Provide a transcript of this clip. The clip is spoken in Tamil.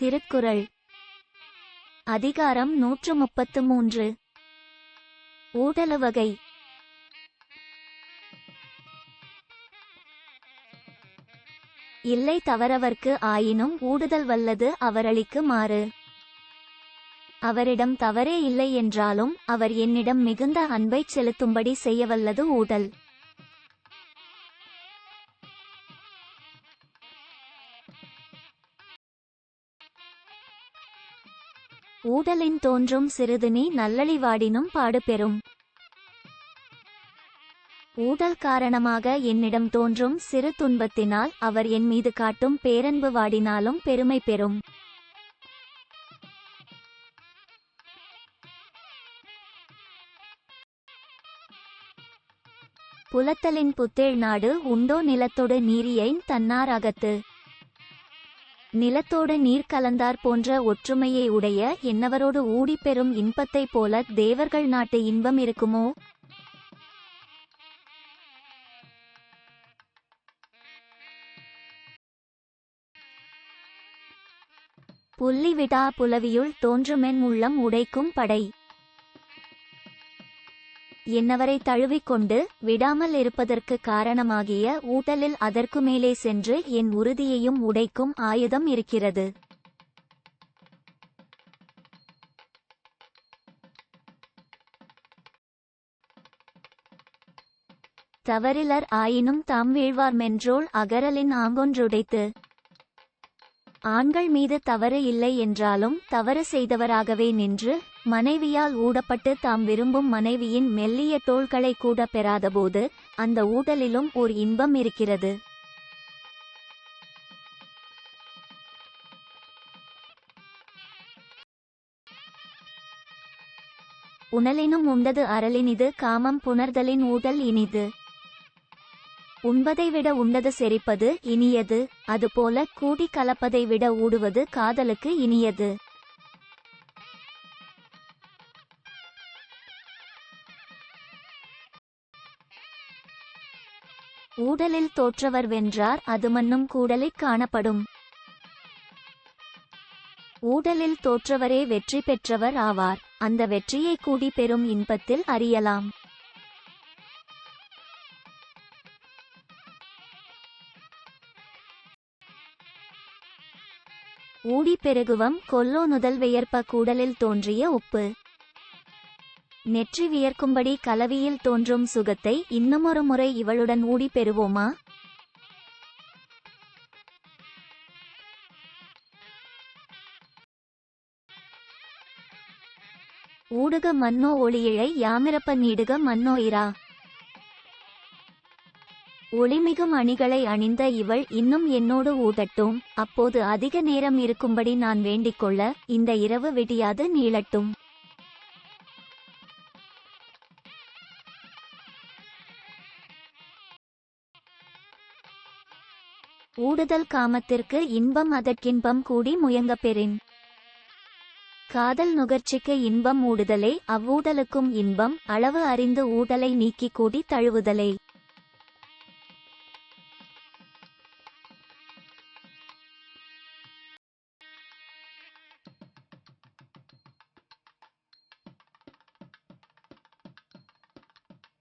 திருக்குறள். அதிகாரம் நூற்று முப்பத்து மூன்று ஊடலவகை. இல்லை தவறவர்க்கு ஆயினும் ஊடுதல் வல்லது அவரளிக்கு மாறு. அவரிடம் தவறே இல்லை என்றாலும் அவர் என்னிடம் மிகுந்த அன்பைச் செலுத்தும்படி செய்யவல்லது ஊடல். ஊடலின் தோன்றும் சிறிது நீ நல்லழிவாடினும் பாடுபெறும். ஊடல் காரணமாக என்னிடம் தோன்றும் சிறு துன்பத்தினால் அவர் என் மீது காட்டும் பேரன்பு வாடினாலும் பெருமை பெறும். புலத்தலின் புத்தேழ் நாடு உண்டோ நிலத்தொடு நீரியைன் தன்னார் அகத்து நிலத்தோடு நீர் கலந்தார் போன்ற ஒற்றுமையை உடைய என்னவரோடு ஊடிப்பெறும் இன்பத்தைப் போல தேவர்கள் நாட்டு இன்பம் இருக்குமோ? புள்ளிவிடா புலவியுள் தோன்றுமென் உள்ளம் உடைக்கும் படை. என்னவரை தழுவிக்கொண்டு விடாமல் இருப்பதற்கு காரணமாகிய ஊட்டலில் அதற்கு மேலே சென்று என் உறுதியையும் உடைக்கும் ஆயுதம் இருக்கிறது. தவறிலர் ஆயினும் தாம் வீழ்வார்மென்றோள் அகரலின் ஆங்கொன்றுடைத்து ஆண்கள் மீது தவறு இல்லை என்றாலும் தவறு செய்தவராகவே நின்று மனைவியால் ஊடப்பட்டு தாம் விரும்பும் மனைவியின் மெல்லிய தோள்களை கூட பெறாதபோது அந்த ஊடலிலும் ஓர் இன்பம் இருக்கிறது. உணலினும் உண்டது அரலினிது காமம் புணர்தலின் ஊடல் இனிது. உண்பதை விட உண்டது செரிப்பது இனியது அதுபோல கூடி கலப்பதை விட ஊடுவது காதலுக்கு இனியது. ஊடலில் தோற்றவர் வென்றார் அது மன்னும் கூடலில் காணப்படும். ஊடலில் தோற்றவரே வெற்றி பெற்றவர் ஆவார் அந்த வெற்றியை கூடி பெறும் இன்பத்தில் அறியலாம். ஊடி பெருகுவம் கொல்லோ நுதல் வியர்ப்ப கூடலில் தோன்றிய உப்பு. நெற்றி வியர்க்கும்படி கலவியில் தோன்றும் சுகத்தை இன்னுமொரு முறை இவளுடன் ஊடி பெறுவோமா ஊடுக மன்னோ ஒளியிழை யாமிரப்ப நீடுக மன்னோ இரா. ஒளிமிகும் அணிகளை அணிந்த இவள் இன்னும் என்னோடு ஊடட்டும் அப்போது அதிக நேரம் இருக்கும்படி நான் வேண்டிக்கொள்ள இந்த இரவு விடியாது நீளட்டும். ஊடுதல் காமத்திற்கு இன்பம் அதற்கின்பம் கூடி முயங்க பெறின். காதல் நுகர்ச்சிக்கு இன்பம் ஊடுதலே அவ்வூடலுக்கும் இன்பம் அளவு அறிந்து ஊடலை நீக்கிக் கூடி தழுவுதலே.